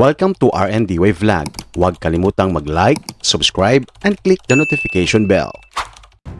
Welcome to RND Wave Vlog. Huwag kalimutang mag-like, subscribe, and click the notification bell.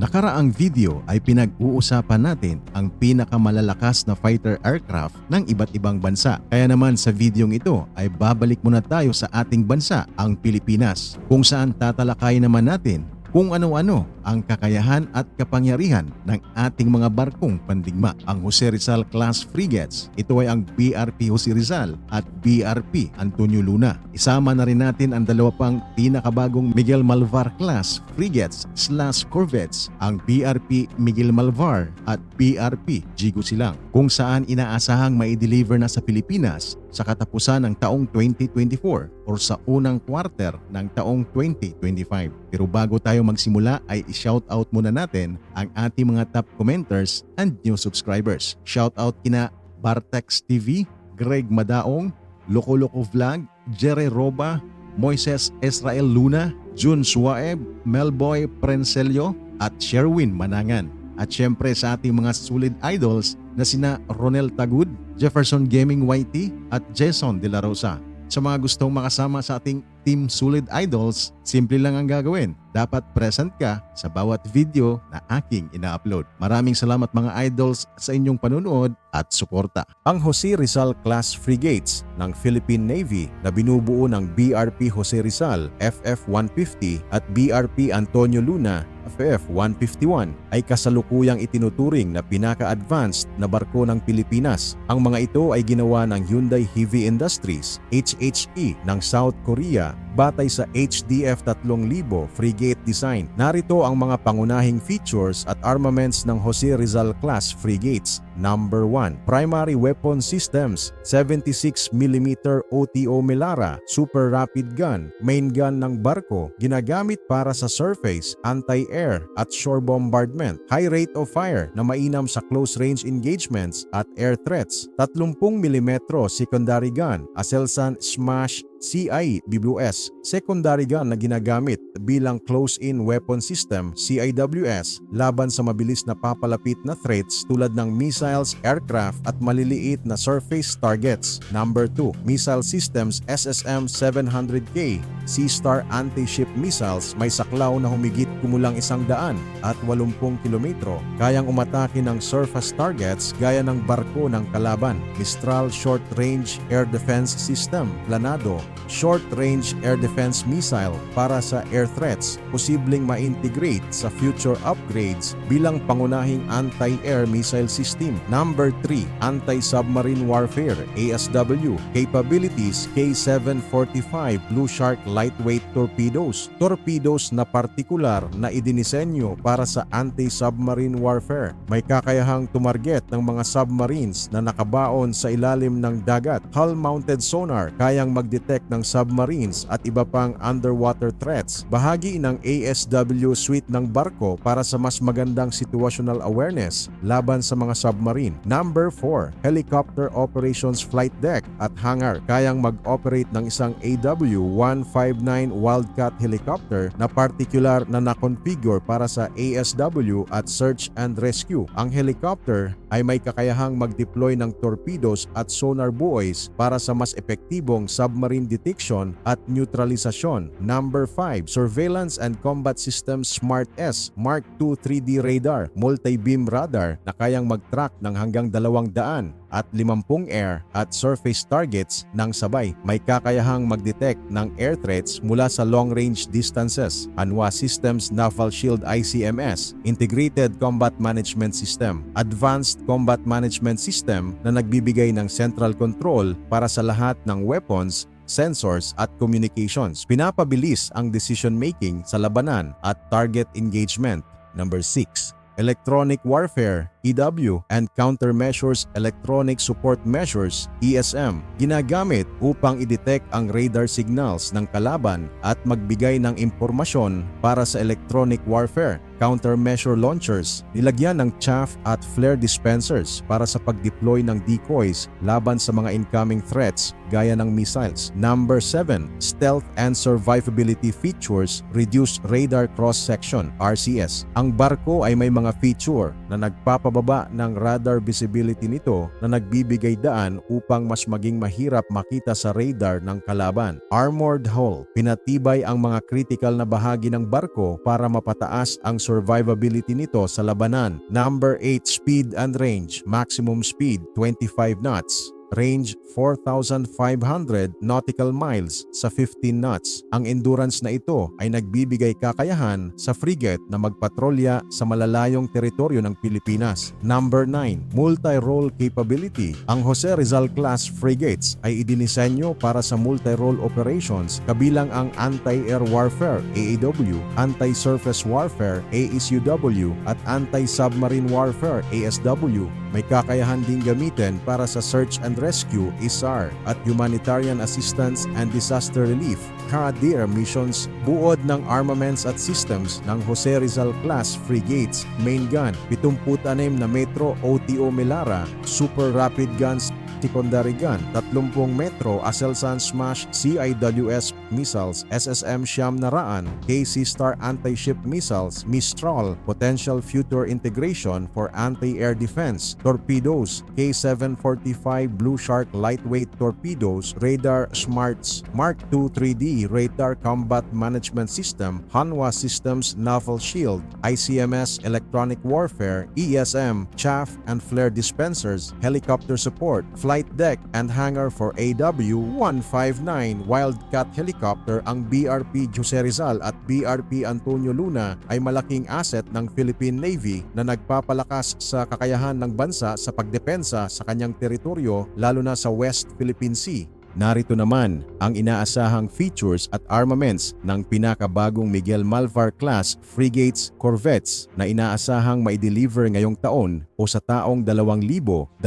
Nakaraang video ay pinag-uusapan natin ang pinakamalalakas na fighter aircraft ng iba't ibang bansa. Kaya naman sa videong ito ay babalik muna tayo sa ating bansa, ang Pilipinas, kung saan tatalakayin naman natin kung ano-ano ang kakayahan at kapangyarihan ng ating mga barkong pandigma. Ang Jose Rizal class frigates, ito ay ang BRP Jose Rizal at BRP Antonio Luna. Isama na rin natin ang dalawa pang pinakabagong Miguel Malvar class frigates slash corvettes, ang BRP Miguel Malvar at BRP Jigo Silang, kung saan inaasahang mai-deliver na sa Pilipinas sa katapusan ng taong 2024 or sa unang quarter ng taong 2025. Pero bago tayo magsimula ay i-shoutout muna natin ang ating mga top commenters and new subscribers. Shoutout kina Bartex TV, Greg Madaong, Loco Vlog, Jerry Roba, Moises Israel Luna, Jun Suaeb, Melboy Prenselio at Sherwin Manangan. At syempre sa ating mga solid idols na sina Ronel Tagud, Jefferson Gaming YT at Jason De La Rosa. Sa mga gustong makasama sa ating Team Solid Idols, simple lang ang gagawin. Dapat present ka sa bawat video na aking ina-upload. Maraming salamat mga idols sa inyong panunood at suporta. Ang Jose Rizal Class Frigates ng Philippine Navy na binubuo ng BRP Jose Rizal FF-150 at BRP Antonio Luna FF-151 ay kasalukuyang itinuturing na pinaka-advanced na barko ng Pilipinas. Ang mga ito ay ginawa ng Hyundai Heavy Industries, HHE ng South Korea batay sa HDF 3000 frigate design. Narito ang mga pangunahing features at armaments ng Jose Rizal class frigates. Number 1, Primary Weapon Systems, 76mm OTO Melara, Super Rapid Gun, main gun ng barko, ginagamit para sa surface, anti-air at shore bombardment. High rate of fire na mainam sa close range engagements at air threats. 30mm secondary gun, Aselsan Smash CI BBS, secondary gun na ginagamit bilang close-in weapon system CIWS laban sa mabilis na papalapit na threats tulad ng missiles, aircraft at maliliit na surface targets. Number 2, Missile Systems SSM-700K Sea-Star Anti-Ship Missiles may saklaw na humigit kumulang isang daan at 80 kilometro. Kayang umatake ng surface targets gaya ng barko ng kalaban. Mistral Short Range Air Defense System Planado Short Range Air Defense Missile para sa air threats posibleng ma-integrate sa future upgrades bilang pangunahing anti-air missile system. Number 3, Anti-Submarine Warfare ASW Capabilities K745 Blue Shark Lightweight Torpedoes Torpedoes na partikular na idinisenyo para sa anti-submarine warfare. May kakayahang tumarget ng mga submarines na nakabaon sa ilalim ng dagat. Hull-mounted sonar kayang mag-detect ng submarines at iba pang underwater threats. Bahagi ng ASW suite ng barko para sa mas magandang situational awareness laban sa mga submarine. Number 4, Helicopter Operations Flight Deck at Hangar kayang mag-operate ng isang AW-159 Wildcat helicopter na particular na nakonfigure para sa ASW at Search and Rescue. Ang helicopter ay may kakayahang mag-deploy ng torpedoes at sonar buoys para sa mas epektibong submarine detection at neutralisasyon. Number 5, Surveillance and Combat System Smart S Mark II 3D Radar, multi-beam radar na kayang mag-track ng hanggang 200 at 50 air at surface targets ng sabay. May kakayahang mag-detect ng air threats mula sa long-range distances. Anwa Systems Naval Shield ICMS, Integrated Combat Management System, Advanced Combat Management System na nagbibigay ng central control para sa lahat ng weapons sensors at communications. Pinapabilis ang decision making sa labanan at target engagement. Number 6. Electronic Warfare EW and Countermeasures Electronic Support Measures ESM ginagamit upang i-detect ang radar signals ng kalaban at magbigay ng impormasyon para sa electronic warfare countermeasure launchers, nilagyan ng chaff at flare dispensers para sa pag-deploy ng decoys laban sa mga incoming threats gaya ng missiles. Number 7, stealth and survivability features reduce radar cross-section RCS. Ang barko ay may mga feature na nagpapababa ng radar visibility nito na nagbibigay daan upang mas maging mahirap makita sa radar ng kalaban. Armored hull, pinatibay ang mga critical na bahagi ng barko para mapataas ang survivability nito sa labanan. Number 8, speed and range, maximum speed 25 knots range 4,500 nautical miles sa 15 knots. Ang endurance na ito ay nagbibigay kakayahan sa frigate na magpatrolya sa malalayong teritoryo ng Pilipinas. Number 9, multi-role capability. Ang Jose Rizal class frigates ay idinisenyo para sa multi-role operations kabilang ang anti-air warfare AAW, anti-surface warfare ASUW at anti-submarine warfare ASW. May kakayahan ding gamitin para sa search and rescue ISAR at humanitarian assistance and disaster relief CADIR missions buod ng armaments at systems ng Jose Rizal class frigates, main gun, 76 na Metro OTO Melara, super rapid guns secondary gun, 30 metro Aselsan Smash CIWS missiles, SSM Siyam Naraan, KC Star anti-ship missiles, Mistral, potential future integration for anti-air defense, torpedoes, K745 Blue Shark lightweight torpedoes, radar smarts, Mark II 3D radar combat management system, Hanwha Systems naval shield, ICMS electronic warfare, ESM, chaff and flare dispensers, helicopter support, flight deck and hangar for AW-159 Wildcat helicopter ang BRP Jose Rizal at BRP Antonio Luna ay malaking asset ng Philippine Navy na nagpapalakas sa kakayahan ng bansa sa pagdepensa sa kanyang teritoryo lalo na sa West Philippine Sea. Narito naman ang inaasahang features at armaments ng pinakabagong Miguel Malvar class frigates corvettes na inaasahang maideliver ngayong taon o sa taong 2025.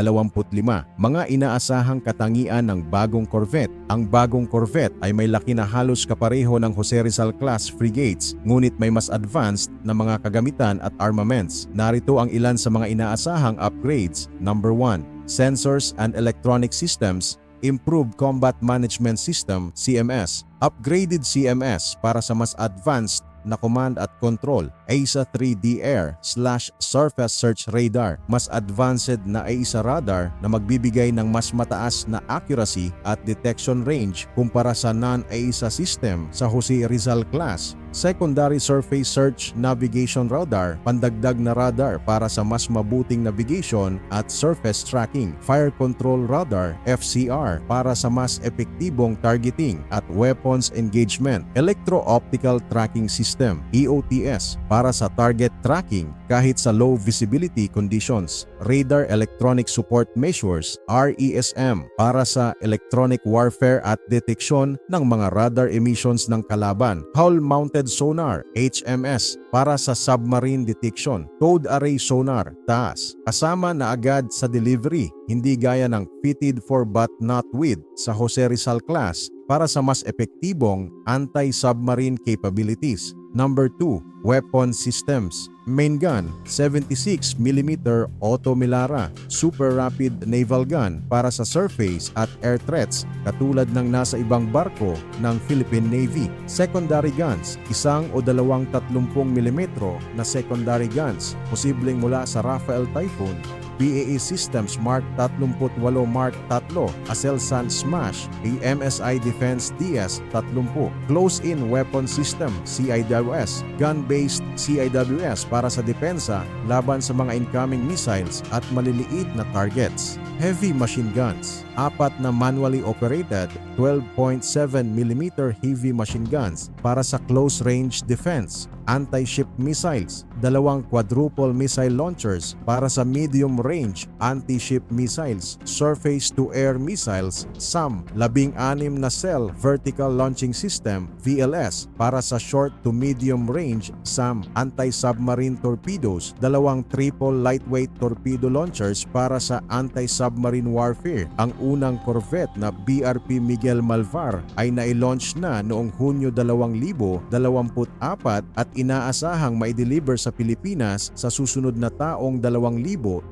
Mga inaasahang katangian ng bagong corvette. Ang bagong corvette ay may laki na halos kapareho ng Jose Rizal class frigates ngunit may mas advanced na mga kagamitan at armaments. Narito ang ilan sa mga inaasahang upgrades. Number 1. Sensors and electronic systems Improved Combat Management System CMS, upgraded CMS para sa mas advanced na command at control, ASA 3D Air slash Surface Search Radar, mas advanced na ASA radar na magbibigay ng mas mataas na accuracy at detection range kumpara sa non-ASA system sa Jose Rizal class. Secondary Surface Search Navigation Radar, pandagdag na radar para sa mas mabuting navigation at surface tracking. Fire Control Radar, FCR, para sa mas epektibong targeting at weapons engagement. Electro-Optical Tracking System, EOTS, para sa target tracking kahit sa low visibility conditions. Radar Electronic Support Measures, RESM, para sa electronic warfare at deteksyon ng mga radar emissions ng kalaban. Hull-Mounted Sonar, HMS, para sa submarine detection. Towed Array Sonar, TAS, kasama na agad sa delivery, hindi gaya ng fitted for but not with sa Jose Rizal class para sa mas epektibong anti-submarine capabilities. Number 2, Weapon Systems. Main gun, 76mm Auto Melara, super rapid naval gun para sa surface at air threats katulad ng nasa ibang barko ng Philippine Navy. Secondary guns, isang o dalawang 30mm na secondary guns, posibleng mula sa Rafael Typhoon BAE Systems Mark 38 Mark 3, Aselsan Smash, AMSI Defense DS 30, Close-in Weapon System CIWS, Gun-based CIWS para sa depensa laban sa mga incoming missiles at maliliit na targets. Heavy machine guns, apat na manually operated 12.7mm heavy machine guns para sa close-range defense, anti-ship missiles, dalawang quadruple missile launchers para sa medium-range anti-ship missiles, surface-to-air missiles, SAM, labing-anim na cell vertical launching system, VLS, para sa short to medium-range SAM, anti-submarine torpedoes, dalawang triple lightweight torpedo launchers para sa anti-submarine warfare. Ang unang Corvette na BRP Miguel Malvar ay nai-launch na noong Hunyo 2024 at inaasahang maideliver sa Pilipinas sa susunod na taong 2025.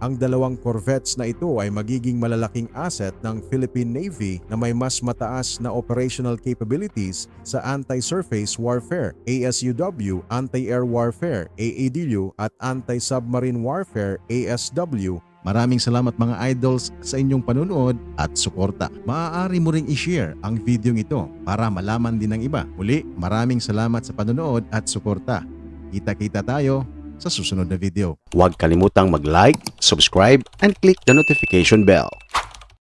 Ang dalawang Corvettes na ito ay magiging malalaking asset ng Philippine Navy na may mas mataas na operational capabilities sa anti-surface warfare, ASUW, anti-air warfare, AADU at anti-submarine warfare, ASW Maraming salamat mga idols sa inyong panunood at suporta. Maaari mo ring i-share ang video ito para malaman din ng iba. Muli, maraming salamat sa panunood at suporta. Kita-kita tayo sa susunod na video. Huwag kalimutang mag-like, subscribe, and click the notification bell